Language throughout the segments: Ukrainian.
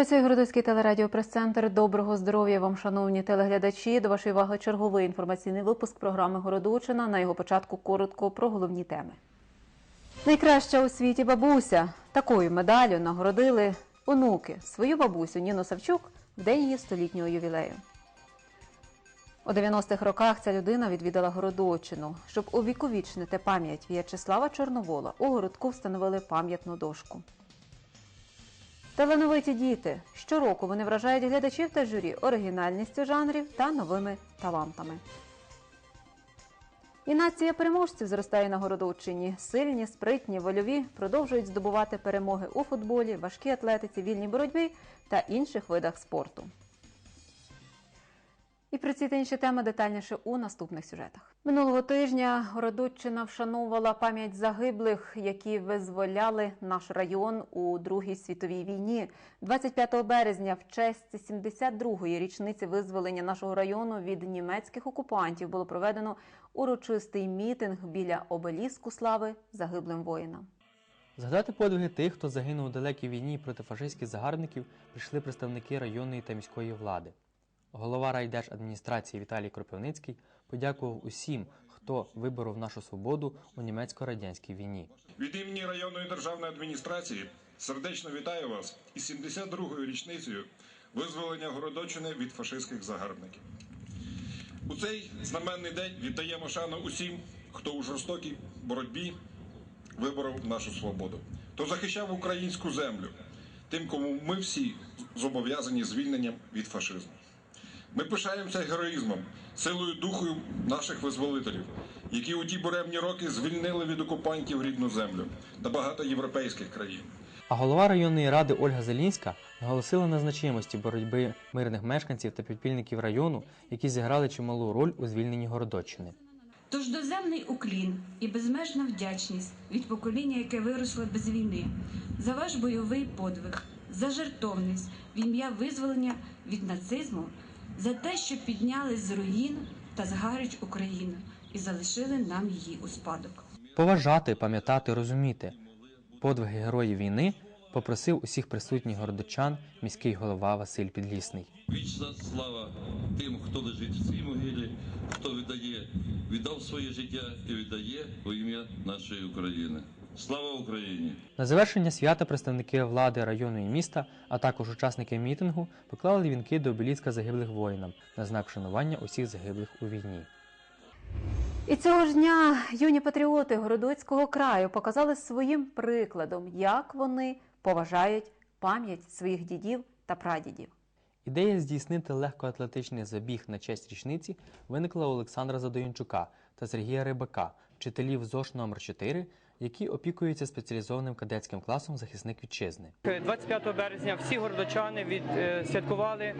Працює Городоцький телерадіопрес-центр. Доброго здоров'я вам, шановні телеглядачі. До вашої уваги черговий інформаційний випуск програми Городочина. На його початку коротко про головні теми. Найкраща у світі бабуся. Такою медаллю нагородили онуки свою бабусю Ніну Савчук в день її столітнього ювілею. У 90-х роках ця людина відвідала Городочину. Щоб увіковічнити пам'ять В'ячеслава Чорновола, у городку встановили пам'ятну дошку. Талановиті діти. Щороку вони вражають глядачів та журі оригінальністю жанрів та новими талантами. І нація переможців зростає на Городочині. Сильні, спритні, вольові продовжують здобувати перемоги у футболі, важкій атлетиці, вільній боротьбі та інших видах спорту. І про ці та інші теми детальніше у наступних сюжетах. Минулого тижня Городоччина вшановувала пам'ять загиблих, які визволяли наш район у Другій світовій війні. 25 березня, в честь 72-ї річниці визволення нашого району від німецьких окупантів, було проведено урочистий мітинг біля обеліску слави загиблим воїнам. Згадати подвиги тих, хто загинув у далекій війні проти фашистських загарбників, прийшли представники районної та міської влади. Голова райдержадміністрації Віталій Кропивницький подякував усім, хто виборов нашу свободу у німецько-радянській війні. Від імені районної державної адміністрації сердечно вітаю вас із 72-ю річницею визволення Городочини від фашистських загарбників. У цей знаменний день віддаємо шану усім, хто у жорстокій боротьбі виборов нашу свободу, хто захищав українську землю, тим, кому ми всі зобов'язані звільненням від фашизму. Ми пишаємося героїзмом, силою духу наших визволителів, які у ті буремні роки звільнили від окупантів рідну землю та багато європейських країн. А голова районної ради Ольга Зелінська наголосила на значимості боротьби мирних мешканців та підпільників району, які зіграли чималу роль у звільненні Городоччини. Тож доземний уклін і безмежна вдячність від покоління, яке виросло без війни, за ваш бойовий подвиг, за жертовність в ім'я визволення від нацизму, за те, що підняли з руїн та згарич Україну і залишили нам її у спадок. Поважати, пам'ятати, розуміти подвиги героїв війни попросив усіх присутніх городочан міський голова Василь Підлісний. Вічна слава тим, хто лежить в цій могилі, хто віддає, віддав своє життя і віддає во ім'я нашої України. Слава Україні! На завершення свята представники влади району і міста, а також учасники мітингу, поклали вінки до обеліска загиблих воїнам на знак вшанування усіх загиблих у війні. І цього ж дня юні патріоти Городоцького краю показали своїм прикладом, як вони поважають пам'ять своїх дідів та прадідів. Ідея здійснити легкоатлетичний забіг на честь річниці виникла у Олександра Задоїнчука та Сергія Рибака, вчителів ЗОШ номер 4 які опікуються спеціалізованим кадетським класом захисник вітчизни. 25 березня всі городочани відсвяткували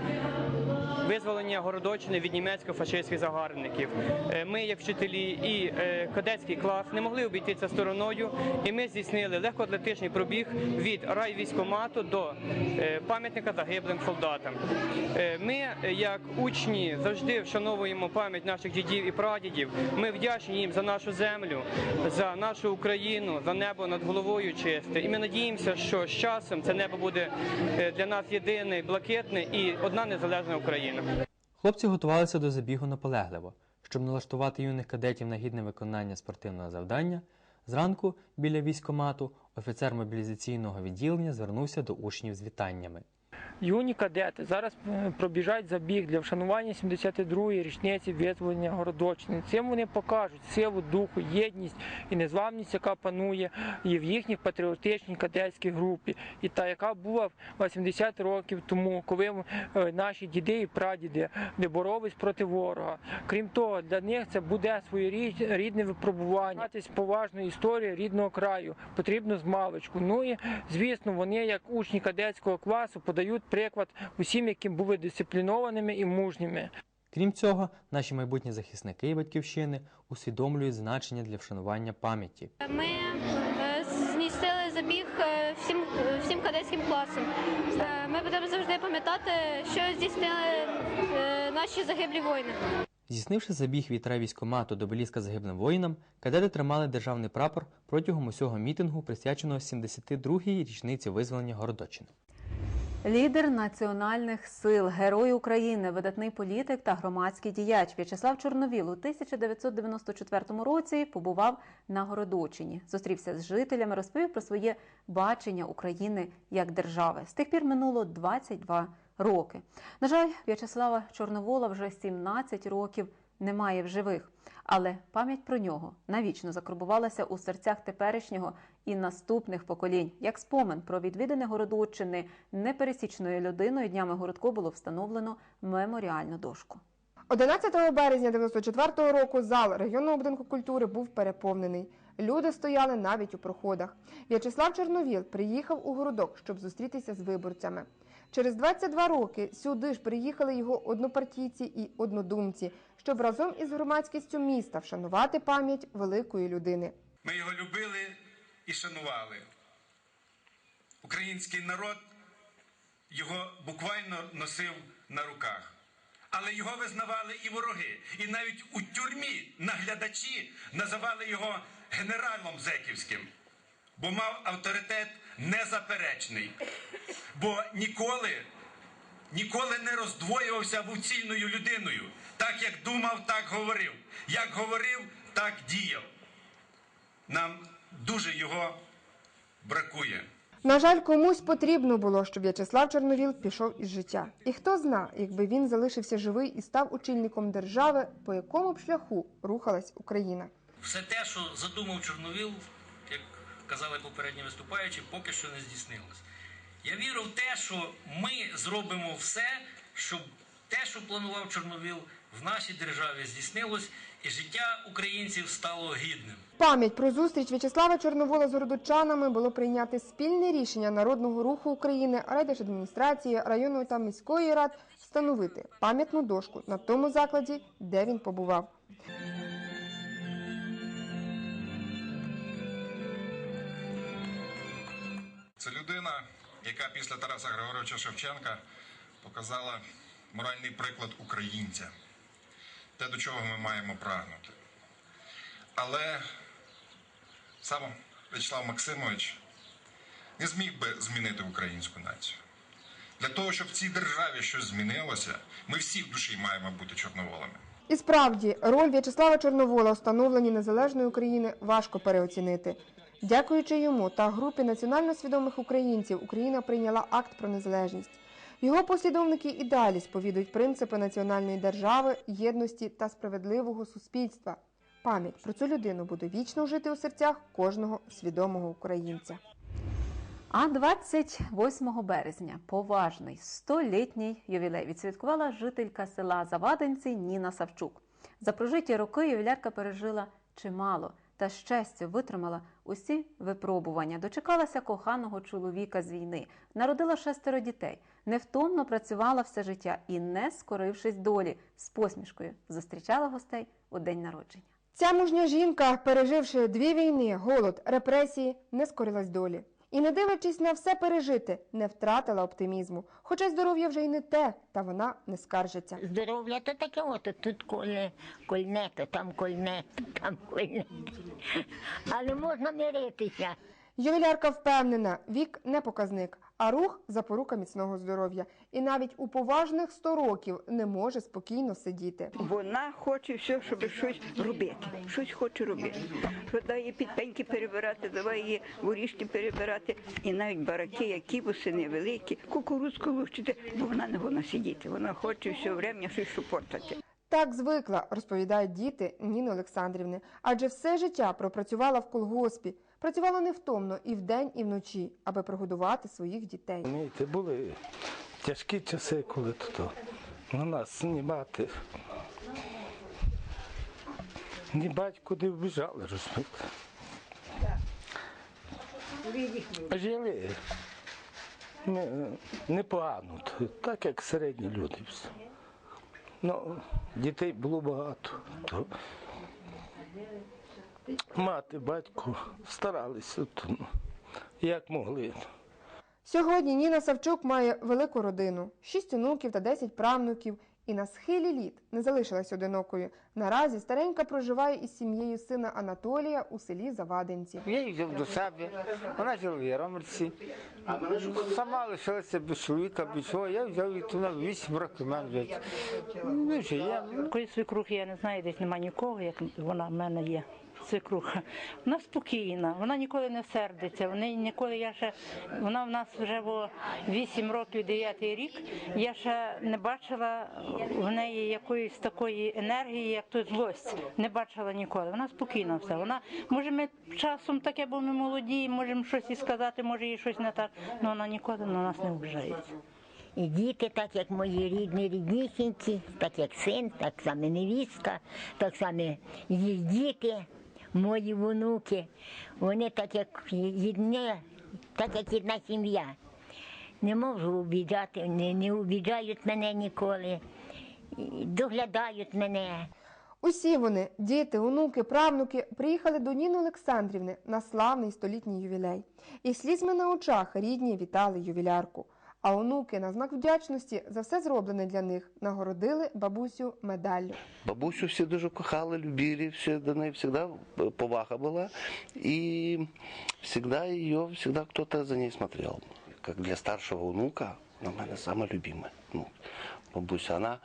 визволення Городочини від німецько-фашистських загарбників. Е, Ми, як вчителі і е, кадетський клас, не могли обійти це стороною, і ми здійснили легкоатлетичний пробіг від райвійськомату до е, пам'ятника загиблим солдатам. Е, Ми, е, як учні, завжди вшановуємо пам'ять наших дідів і прадідів. Ми вдячні їм за нашу землю, за нашу Україну, за небо над головою чисте. І ми надіємося, що з часом це небо буде е, для нас єдине, блакитне і одна незалежна Україна. Хлопці готувалися до забігу наполегливо, щоб налаштувати юних кадетів на гідне виконання спортивного завдання. Зранку біля військомату офіцер мобілізаційного відділення звернувся до учнів з вітаннями. Юні кадети зараз е, пробіжать забіг для вшанування 72-ї річниці визволення Городочини. Цим вони покажуть силу духу, єдність і незламність, яка панує і в їхній патріотичній кадетській групі, і та, яка була 80 років тому, коли е, наші діди і прадіди не боролись проти ворога. Крім того, для них це буде своєрідне випробування. Знатись поважної історії рідного краю потрібно з маличку. Ну і звісно, вони, як учні кадетського класу, подають приклад усім, яким були дисциплінованими і мужніми. Крім цього, наші майбутні захисники і батьківщини усвідомлюють значення для вшанування пам'яті. Ми е, змістили забіг е, всім, всім кадетським класом. Е, Ми будемо завжди пам'ятати, що здійснили е, наші загиблі воїни. Здійснивши забіг від райвійськомату до Беліска загиблим воїнам, кадети тримали державний прапор протягом усього мітингу, присвяченого 72-й річниці визволення Городочини. Лідер національних сил, герой України, видатний політик та громадський діяч В'ячеслав Чорновіл у 1994 році побував на Городочині, зустрівся з жителями, розповів про своє бачення України як держави. З тих пір минуло 22 роки. На жаль, В'ячеслава Чорновола вже 17 років немає в живих, але пам'ять про нього навічно закарбувалася у серцях теперішнього і наступних поколінь. Як спомин про відвідини Городоччини непересічною людиною днями городку було встановлено меморіальну дошку. 11 березня 94 року зал районного будинку культури був переповнений. Люди стояли навіть у проходах. В'ячеслав Чорновіл приїхав у городок, щоб зустрітися з виборцями. Через 22 роки сюди ж приїхали його однопартійці і однодумці, щоб разом із громадськістю міста вшанувати пам'ять великої людини. Ми його любили і шанували. Український народ його буквально носив на руках. Але його визнавали і вороги. І навіть у тюрмі наглядачі називали його генералом Зеківським, бо мав авторитет незаперечний. Бо ніколи, ніколи не роздвоювався був людиною. Так як думав, так говорив. Як говорив, так діяв. Нам дуже його бракує. На жаль, комусь потрібно було, щоб В'ячеслав Чорновіл пішов із життя. І хто зна, якби він залишився живий і став очільником держави, по якому б шляху рухалась Україна. Все те, що задумав Чорновіл, як казали попередні виступаючі, поки що не здійснилось. Я вірю в те, що ми зробимо все, щоб те, що планував Чорновіл, в нашій державі здійснилось, і життя українців стало гідним. Пам'ять про зустріч В'ячеслава Чорновола з городочанами було прийняти спільне рішення Народного руху України, райдержадміністрації, районної та міської рад встановити пам'ятну дошку на тому закладі, де він побував. Це людина, яка після Тараса Григоровича Шевченка показала моральний приклад українця, те, до чого ми маємо прагнути. Але сам В'ячеслав Максимович не зміг би змінити українську націю. Для того, щоб в цій державі щось змінилося, ми всі в душі маємо бути чорноволами. І справді, роль В'ячеслава Чорновола у становленні незалежної України важко переоцінити. Дякуючи йому та групі національно свідомих українців, Україна прийняла акт про незалежність. Його послідовники і далі сповідують принципи національної держави, єдності та справедливого суспільства. Пам'ять про цю людину буде вічно жити у серцях кожного свідомого українця. А 28 березня поважний столітній ювілей відсвяткувала жителька села Завадинці Ніна Савчук. За прожиті роки ювілярка пережила чимало та з витримала усі випробування. Дочекалася коханого чоловіка з війни, народила шестеро дітей, невтомно працювала все життя і, не скорившись долі, з посмішкою зустрічала гостей у день народження. Ця мужня жінка, переживши дві війни, голод, репресії, не скорилась долі. І, не дивлячись на все пережити, не втратила оптимізму. Хоча здоров'я вже й не те, та вона не скаржиться. Здоров'я то таке, от тут кольне, кольне, то там кольне, то там кольне. Але можна миритися. Ювілярка впевнена, вік не показник, а рух запорука міцного здоров'я. І навіть у поважних 100 років не може спокійно сидіти. Вона хоче все, щоб щось робити. Щось хоче робити. Що дає підпеньки перебирати, давай її воріжки перебирати. І навіть бараки, які восени великі, кукурудзку лущити, бо вона не вона сидіти. Вона хоче все время щось шупортати. Так звикла, розповідають діти Ніни Олександрівни, адже все життя пропрацювала в колгоспі. Працювала невтомно і вдень, і вночі, аби прогодувати своїх дітей. Розумієте, були тяжкі часи, коли тут на нас знімати. Ні батько не вбіжали, розумієте. Жили не- непогано, так як середні люди. Ну, дітей було багато. То мати, батько старалися, ну, як могли. Сьогодні Ніна Савчук має велику родину: шість онуків та десять правнуків. І на схилі літ не залишилась одинокою. Наразі старенька проживає із сім'єю сина Анатолія у селі Завадинці. Я її взяв до себе, вона жила в Яромирці. Сама лишилася без чоловіка, без всього. Я взяв її туди 8 років мене. Ну, вже є. Такої я не знаю, десь немає нікого, як вона в мене є. Свекруха. Вона спокійна, вона ніколи не сердиться. Вони ніколи я ще вона в нас вже во 8 років, 9 рік. Я ще не бачила в неї якоїсь такої енергії, як то злость. Не бачила ніколи. Вона спокійна все. Вона може ми часом таке, бо ми молоді, можемо щось і сказати, може їй щось не так. але вона ніколи на нас не обижається. І діти, так як мої рідні ріднісінці, так як син, так само невістка, так само її діти, мої внуки. Вони так як єдне, так як одна сім'я. Не можу обіджати, не, не обіджають мене ніколи, доглядають мене. Усі вони, діти, онуки, правнуки, приїхали до Ніни Олександрівни на славний столітній ювілей. І слізьми на очах рідні вітали ювілярку. А онуки на знак вдячності за все зроблене для них нагородили бабусю медаллю. Бабусю всі дуже кохали, любили, все до неї завжди повага була. І всегда ее, всегда кто-то за ней смотрел. Как для старшого внука, вона мене саме. Ну, бабуся, вона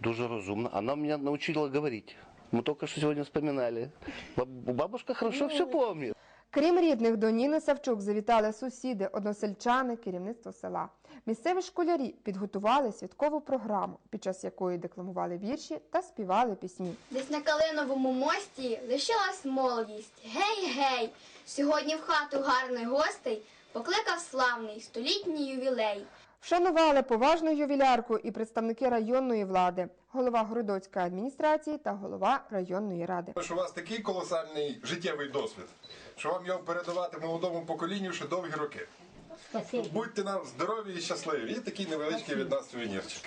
дуже розумна. Вона мене научила говорити. Мы только что сегодня вспоминали. Баб- Бабушка хорошо все помнит. Крім рідних, до Ніни Савчук завітали сусіди, односельчани, керівництво села. Місцеві школярі підготували святкову програму, під час якої декламували вірші та співали пісні. Десь на калиновому мості лишилась молодість. Гей, гей! Сьогодні в хату гарних гостей покликав славний столітній ювілей. Вшанували поважну ювілярку і представники районної влади, голова Городоцької адміністрації та голова районної ради. Що у вас такий колосальний життєвий досвід, що вам його передавати молодому поколінню ще довгі роки. Будьте нам здорові і щасливі. І такий невеличкий від нас сувенірчик.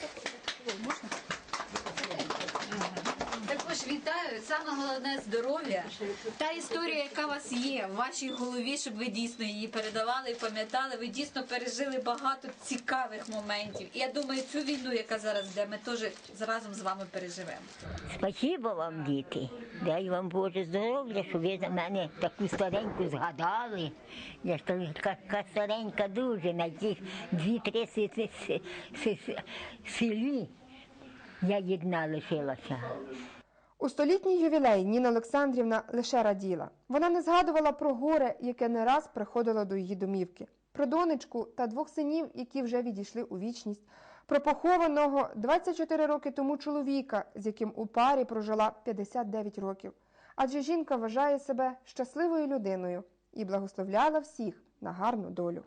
Також вітаю. Саме головне здоров'я. Та історія, яка у вас є в вашій голові, щоб ви дійсно її передавали і пам'ятали. Ви дійсно пережили багато цікавих моментів. І я думаю, цю війну, яка зараз йде, ми теж разом з вами переживемо. Спасибо вам, діти. Дай вам Боже здоров'я, щоб ви за мене таку стареньку згадали. Я ж така, старенька дуже на тих дві-три селі. Я єдна лишилася. У столітній ювілей Ніна Олександрівна лише раділа. Вона не згадувала про горе, яке не раз приходило до її домівки, про донечку та двох синів, які вже відійшли у вічність, про похованого 24 роки тому чоловіка, з яким у парі прожила 59 років. Адже жінка вважає себе щасливою людиною і благословляла всіх на гарну долю.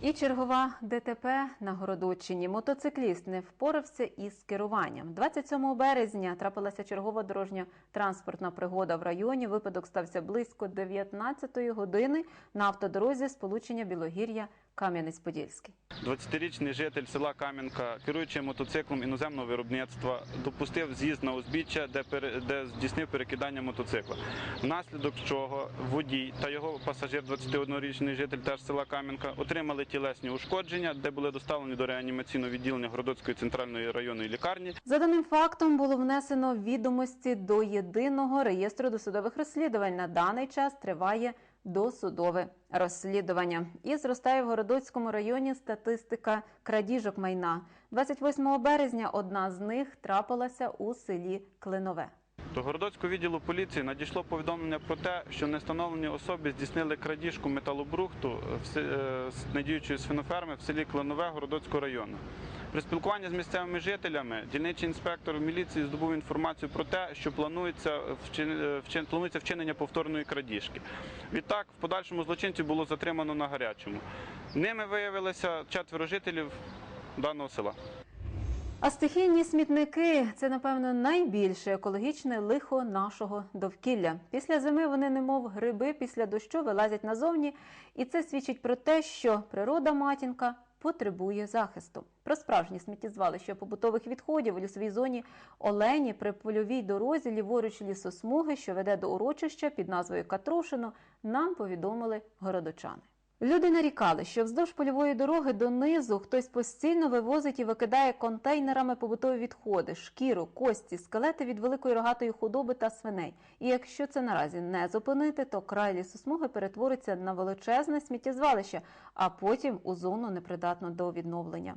І чергова ДТП на Городочині. Мотоцикліст не впорався із керуванням. 27 березня трапилася чергова дорожня транспортна пригода в районі. Випадок стався близько 19 години на автодорозі сполучення Білогір'я Кам'янець-Подільський. 20-річний житель села Кам'янка, керуючи мотоциклом іноземного виробництва, допустив з'їзд на узбіччя, де, пере- де здійснив перекидання мотоцикла. Внаслідок чого водій та його пасажир, 21-річний житель теж села Кам'янка, отримали тілесні ушкодження, де були доставлені до реанімаційного відділення Городоцької центральної районної лікарні. За даним фактом було внесено відомості до єдиного реєстру досудових розслідувань. На даний час триває досудове розслідування. І зростає в Городоцькому районі статистика крадіжок майна. 28 березня одна з них трапилася у селі Клинове. До Городоцького відділу поліції надійшло повідомлення про те, що невстановлені особи здійснили крадіжку металобрухту се- е, з недіючої свиноферми в селі Клинове Городоцького району. При спілкуванні з місцевими жителями дільничий інспектор міліції здобув інформацію про те, що планується е, планується вчинення повторної крадіжки. Відтак, в подальшому злочинців було затримано на гарячому. Ними виявилося четверо жителів даного села. А стихійні смітники це, напевно, найбільше екологічне лихо нашого довкілля. Після зими вони, немов гриби, після дощу вилазять назовні, і це свідчить про те, що природа матінка потребує захисту. Про справжні сміттєзвалища побутових відходів у лісовій зоні Олені при польовій дорозі ліворуч лісосмуги, що веде до урочища під назвою Катрушино, нам повідомили городочани. Люди нарікали, що вздовж польової дороги донизу хтось постійно вивозить і викидає контейнерами побутові відходи, шкіру, кості, скелети від великої рогатої худоби та свиней. І якщо це наразі не зупинити, то край лісосмуги перетвориться на величезне сміттєзвалище, а потім у зону непридатну до відновлення.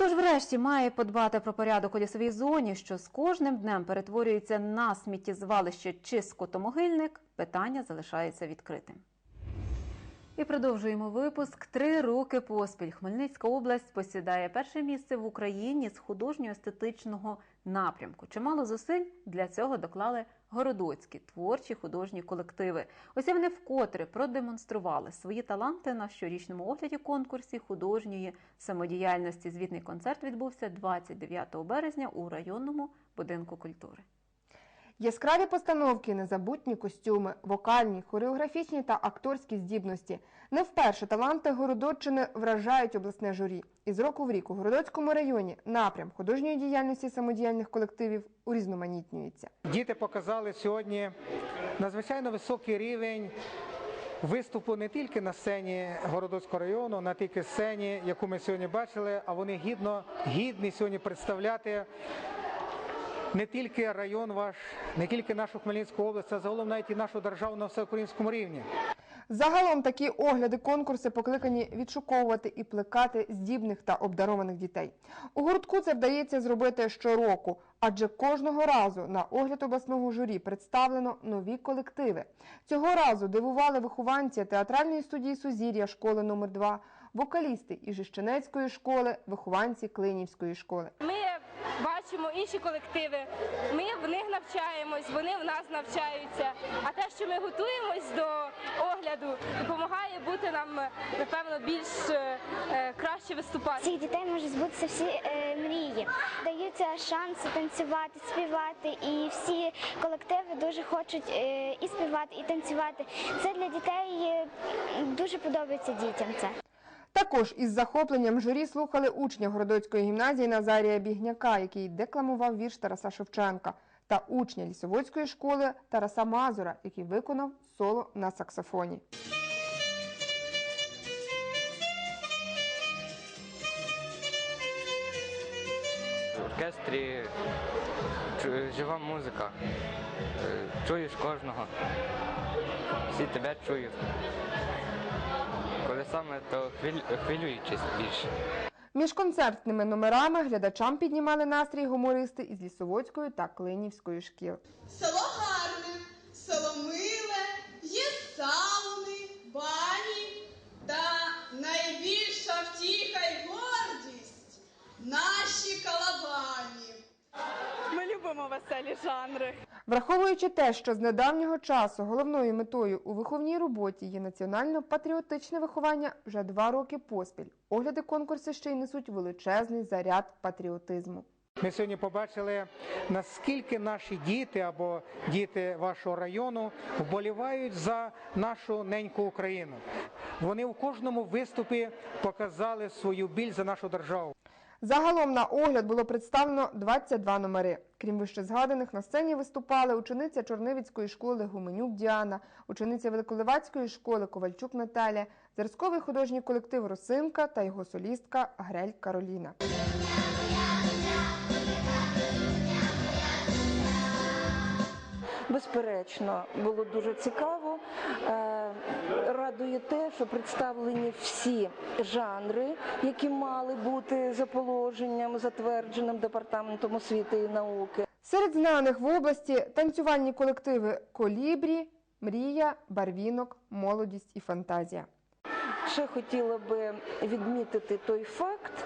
Хто ж врешті має подбати про порядок у лісовій зоні, що з кожним днем перетворюється на сміттєзвалище чи скотомогильник, питання залишається відкритим. І продовжуємо випуск. Три роки поспіль Хмельницька область посідає перше місце в Україні з художньо-естетичного напрямку. Чимало зусиль для цього доклали городоцькі творчі художні колективи. Ось вони вкотре продемонстрували свої таланти на щорічному огляді конкурсі художньої самодіяльності. Звітний концерт відбувся 29 березня у районному будинку культури. Яскраві постановки, незабутні костюми, вокальні, хореографічні та акторські здібності. Не вперше таланти Городоччини вражають обласне журі. І з року в рік у Городоцькому районі напрям художньої діяльності самодіяльних колективів урізноманітнюється. Діти показали сьогодні надзвичайно високий рівень виступу не тільки на сцені Городоцького району, на тільки сцені, яку ми сьогодні бачили, а вони гідно гідні сьогодні представляти не тільки район ваш, не тільки нашу Хмельницьку область, а загалом навіть і нашу державу на всеукраїнському рівні. Загалом такі огляди, конкурси покликані відшуковувати і плекати здібних та обдарованих дітей. У гуртку це вдається зробити щороку, адже кожного разу на огляд обласного журі представлено нові колективи. Цього разу дивували вихованці театральної студії Сузір'я школи номер 2 вокалісти Іжищенецької школи, вихованці Клинівської школи. Ми бачимо інші колективи, ми в них навчаємось, вони в нас навчаються. А те, що ми готуємось до огляду, допомагає бути нам напевно більш е, е, краще виступати. Цих дітей можуть збутися всі е, мрії. Даються шанси танцювати, співати, і всі колективи дуже хочуть е, і співати, і танцювати. Це для дітей е, дуже подобається дітям. Це. Також із захопленням журі слухали учня Городоцької гімназії Назарія Бігняка, який декламував вірш Тараса Шевченка, та учня лісоводської школи Тараса Мазура, який виконав соло на саксофоні. В оркестрі жива музика. Е, Чуєш кожного. Всі тебе чують. Саме, то хвилюючись більше. Між концертними номерами глядачам піднімали настрій гумористи із лісоводської та клинівської шкіл. Село гарне, село миле, є сауни, бані, та найбільша втіха й гордість наші калабані. Ми любимо веселі жанри. Враховуючи те, що з недавнього часу головною метою у виховній роботі є національно-патріотичне виховання вже два роки поспіль. Огляди конкурсу ще й несуть величезний заряд патріотизму. Ми сьогодні побачили, наскільки наші діти або діти вашого району вболівають за нашу неньку Україну. Вони у кожному виступі показали свою біль за нашу державу. Загалом на огляд було представлено 22 номери. Крім вищезгаданих, на сцені виступали учениця Чорнивицької школи Гуменюк Діана, учениця Великоливацької школи Ковальчук Наталя, зразковий художній колектив Росинка та його солістка Грель Кароліна. Безперечно, було дуже цікаво. Радує те, що представлені всі жанри, які мали бути за положенням, затвердженим департаментом освіти і науки. Серед знаних в області танцювальні колективи Колібрі, Мрія, Барвінок, Молодість і Фантазія. Ще хотіла би відмітити той факт,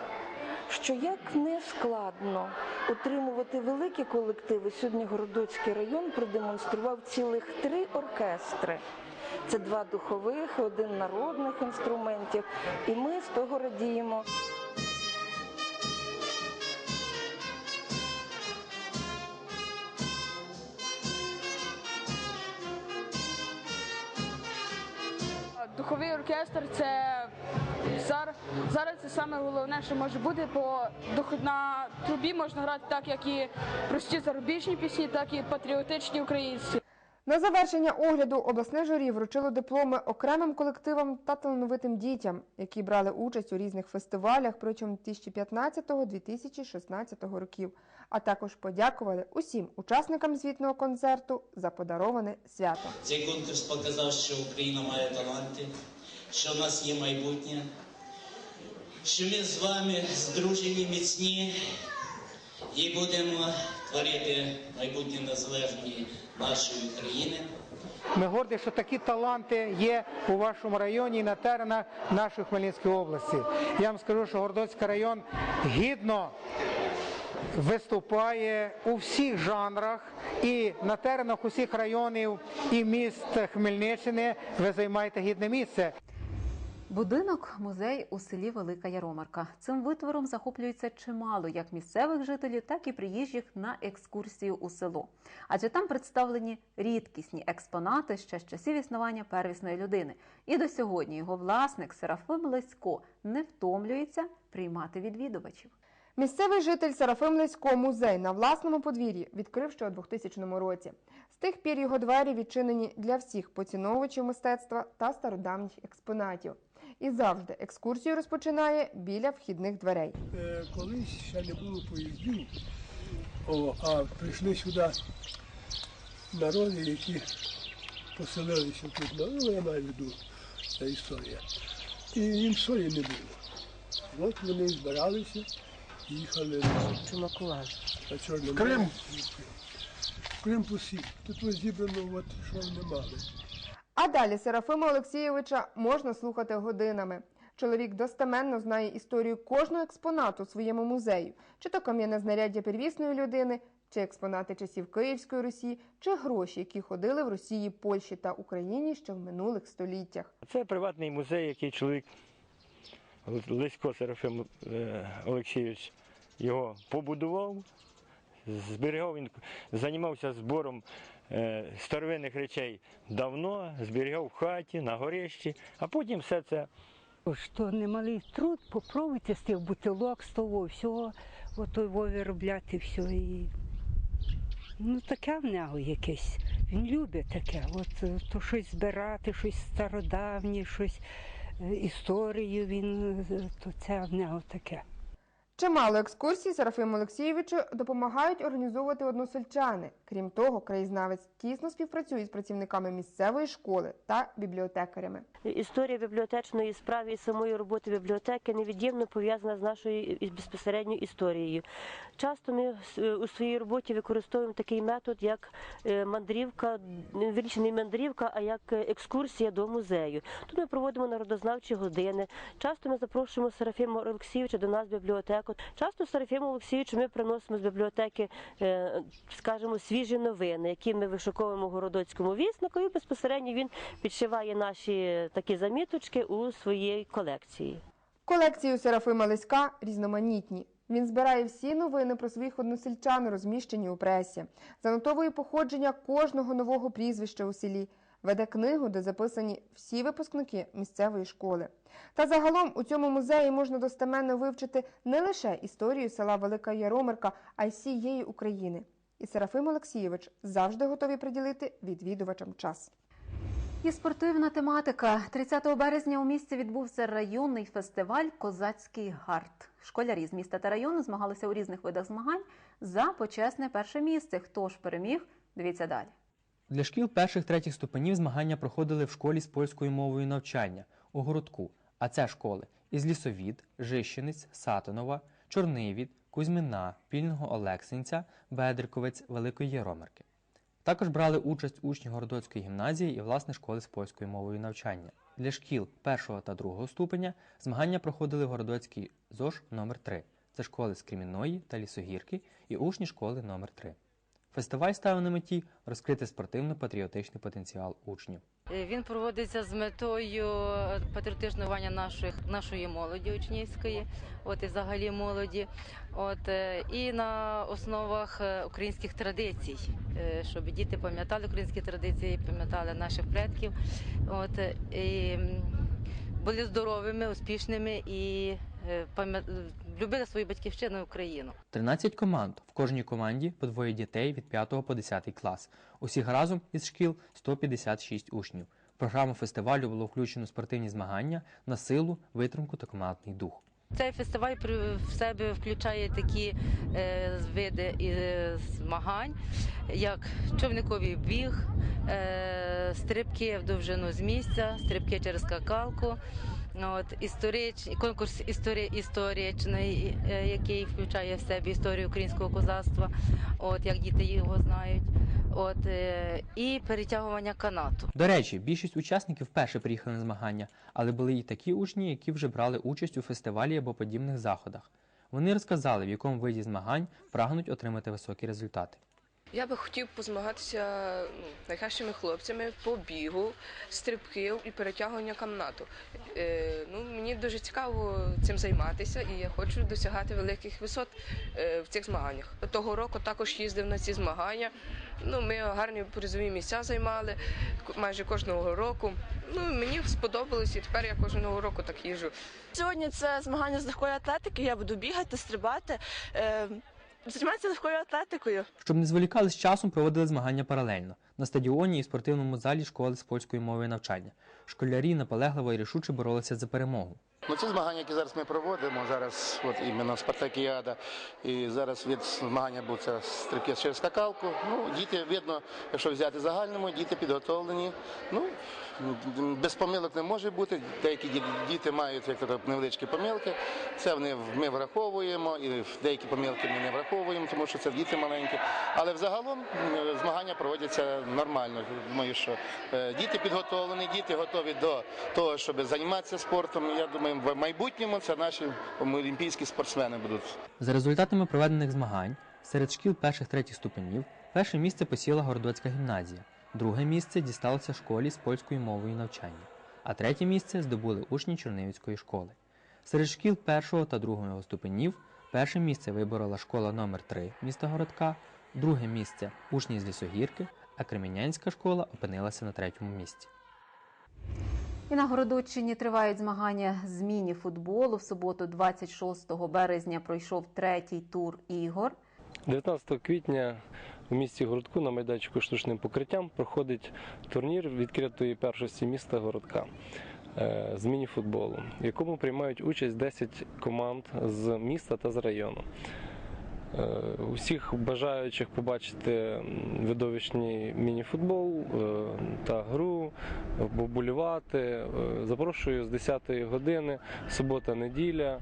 що як не складно утримувати великі колективи. Сьогодні Городоцький район продемонстрував цілих три оркестри. Це два духових, один народних інструментів. І ми з того радіємо. Духовий оркестр це Зараз, зараз це саме головне, що може бути, бо на трубі можна грати так, як і прості зарубіжні пісні, так і патріотичні українські. На завершення огляду обласне журі вручило дипломи окремим колективам та талановитим дітям, які брали участь у різних фестивалях протягом 2015-2016 років, а також подякували усім учасникам звітного концерту за подароване свято. Цей конкурс показав, що Україна має таланти, що в нас є майбутнє, що ми з вами здружені, міцні і будемо творити майбутнє незалежної нашої країни. Ми горді, що такі таланти є у вашому районі і на теренах нашої Хмельницької області. Я вам скажу, що Гордоцький район гідно виступає у всіх жанрах і на теренах усіх районів і міст Хмельниччини ви займаєте гідне місце. Будинок музей у селі Велика Яромарка. Цим витвором захоплюється чимало як місцевих жителів, так і приїжджих на екскурсію у село. Адже там представлені рідкісні експонати ще з часів існування первісної людини. І до сьогодні його власник Серафим Лесько не втомлюється приймати відвідувачів. Місцевий житель Серафим Лесько музей на власному подвір'ї відкрив ще у 2000 році. З тих пір його двері відчинені для всіх поціновувачів мистецтва та стародавніх експонатів. І завжди екскурсію розпочинає біля вхідних дверей. Е, Колись ще не було поїздів, о, а прийшли сюди народи, які поселилися тут. Ну, я маю в виду ця історія. І їм солі не було. От вони збиралися, і їхали на Чумакулаж. на Чорному. Крим. Крим посів. Тут ось зібрано, от, що вони мали. А далі Серафима Олексійовича можна слухати годинами. Чоловік достеменно знає історію кожного експонату у своєму музею, чи то кам'яне знаряддя первісної людини, чи експонати часів Київської Русі, чи гроші, які ходили в Росії, Польщі та Україні ще в минулих століттях. Це приватний музей, який чоловік Лесько Серафим е, Олексійович його побудував, зберігав, він займався збором старовинних речей давно, зберігав в хаті, на горищі, а потім все це Що немалий труд, попробуйте з тих бутилок, з того всього, ото виробляти все. І... Ну, таке в нього якесь. Він любить таке. От е, то щось збирати, щось стародавнє, щось е, історію він, е, то це в нього таке. Чимало екскурсій Серафиму Олексійовичу допомагають організовувати односельчани. Крім того, краєзнавець тісно співпрацює з працівниками місцевої школи та бібліотекарями. Історія бібліотечної справи і самої роботи бібліотеки невід'ємно пов'язана з нашою і- безпосередньо історією. Часто ми у своїй роботі використовуємо такий метод, як е, мандрівка, вірніше, не мандрівка, а як е, екскурсія до музею. Тут ми проводимо народознавчі години. Часто ми запрошуємо Серафіма Олексійовича до нас в бібліотеку. Часто Серафіму Олексійовичу ми приносимо з бібліотеки, е, скажімо, свіжі новини, які ми вишуковуємо городоцькому віснику, і безпосередньо він підшиває наші такі заміточки у своїй колекції. У Серафима Лиська різноманітні. Він збирає всі новини про своїх односельчан, розміщені у пресі, занотовує походження кожного нового прізвища у селі, веде книгу, де записані всі випускники місцевої школи. Та загалом у цьому музеї можна достеменно вивчити не лише історію села Велика Яромирка, а й всієї України. І Серафим Олексійович завжди готові приділити відвідувачам час. І спортивна тематика. 30 березня у місті відбувся районний фестиваль Козацький гард. Школярі з міста та району змагалися у різних видах змагань за почесне перше місце. Хто ж переміг? Дивіться далі. Для шкіл перших-третіх ступенів змагання проходили в школі з польською мовою навчання у городку. А це школи із Лісовід, Жищениць, Сатонова, Чорнивід, Кузьмина, Пільного Олексинця, Бедриковець, Великої Яромирки. Також брали участь учні Городоцької гімназії і власне школи з польською мовою навчання. Для шкіл першого та другого ступеня змагання проходили в Городоцькій ЗОЖ номер 3 Це школи з Кремінної та Лісогірки і учні школи номер 3 Фестиваль ставив на меті розкрити спортивно-патріотичний потенціал учнів. Е, Він проводиться з метою патріотичного виховання нашої, молоді учнівської, от і взагалі молоді, от е, і на основах е, українських традицій, щоб діти пам'ятали українські традиції, пам'ятали наших предків. От і були здоровими, успішними і любили свою батьківщину і Україну. 13 команд. В кожній команді по двоє дітей від 5 по 10 клас. Усіх разом із шкіл 156 учнів. В програму фестивалю було включено спортивні змагання на силу, витримку та командний дух. Цей фестиваль в себе включає такі е, види е, змагань, як човниковий біг, е, стрибки в довжину з місця, стрибки через скакалку. От, історич, конкурс історії історичний, е, який включає в себе історію українського козацтва, от, як діти його знають. От, е, і перетягування канату. До речі, більшість учасників вперше приїхали на змагання, але були і такі учні, які вже брали участь у фестивалі або подібних заходах. Вони розказали, в якому виді змагань прагнуть отримати високі результати. Я би хотів позмагатися ну, найкращими хлопцями по бігу, стрибків і перетягування камнату. Е, ну, мені дуже цікаво цим займатися, і я хочу досягати великих висот е, в цих змаганнях. Того року також їздив на ці змагання. Ну, ми гарні призові місця займали майже кожного року. Ну, мені сподобалось, і тепер я кожного року так їжджу. Сьогодні це змагання з легкої атлетики. Я буду бігати, стрибати, е, займатися легкою атлетикою. Щоб не зволікали з часом, проводили змагання паралельно на стадіоні і спортивному залі школи з польської мови і навчання. Школярі наполегливо і рішуче боролися за перемогу. Ну, ці змагання, які зараз ми проводимо, зараз от іменно Спартакіада, і зараз від змагання був це стрибки через скакалку. Ну, діти, видно, якщо взяти загальному, діти підготовлені. Ну, без помилок не може бути. Деякі діти мають невеличкі помилки. Це ми враховуємо, і деякі помилки ми не враховуємо, тому що це діти маленькі. Але взагалом змагання проводяться нормально. Думаю, що е, діти підготовлені, діти готові до того, щоб займатися спортом. Я думаю, в майбутньому це наші олімпійські спортсмени будуть. За результатами проведених змагань серед шкіл перших третіх ступенів перше місце посіла Городоцька гімназія, друге місце дісталося школі з польською мовою навчання, а третє місце здобули учні Чернівської школи. Серед шкіл першого та другого ступенів перше місце виборола школа номер 3 міста Городка, друге місце учні з лісогірки, а Кремінянська школа опинилася на третьому місці. І на Городоччині тривають змагання з міні-футболу. В суботу, 26 березня, пройшов третій тур ігор. 19 квітня в місті Городку на майданчику штучним покриттям проходить турнір відкритої першості міста Городка е, з міні-футболу, в якому приймають участь 10 команд з міста та з району. Е, Усіх бажаючих побачити видовищний міні-футбол е, та гру, поболювати. Запрошую з 10-ї години, субота-неділя.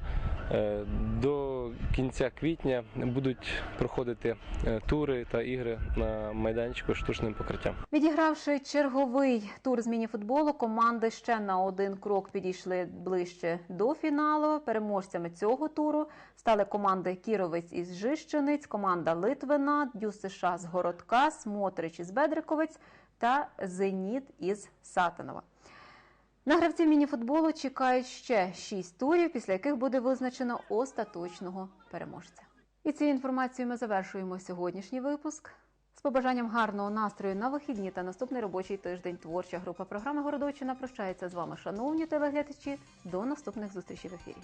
До кінця квітня будуть проходити е, тури та ігри на майданчику штучним покриттям. Відігравши черговий тур з міні-футболу, команди ще на один крок підійшли ближче до фіналу. Переможцями цього туру стали команди Кіровець із Жищениць, команда Литвина, Дю США з Городка, Смотрич із Бедриковець та Зеніт із Сатанова. На гравців міні-футболу чекають ще шість турів, після яких буде визначено остаточного переможця. І цією інформацією ми завершуємо сьогоднішній випуск. З побажанням гарного настрою на вихідні та наступний робочий тиждень. Творча група програми Городочина прощається з вами, шановні телеглядачі. До наступних зустрічей в ефірі.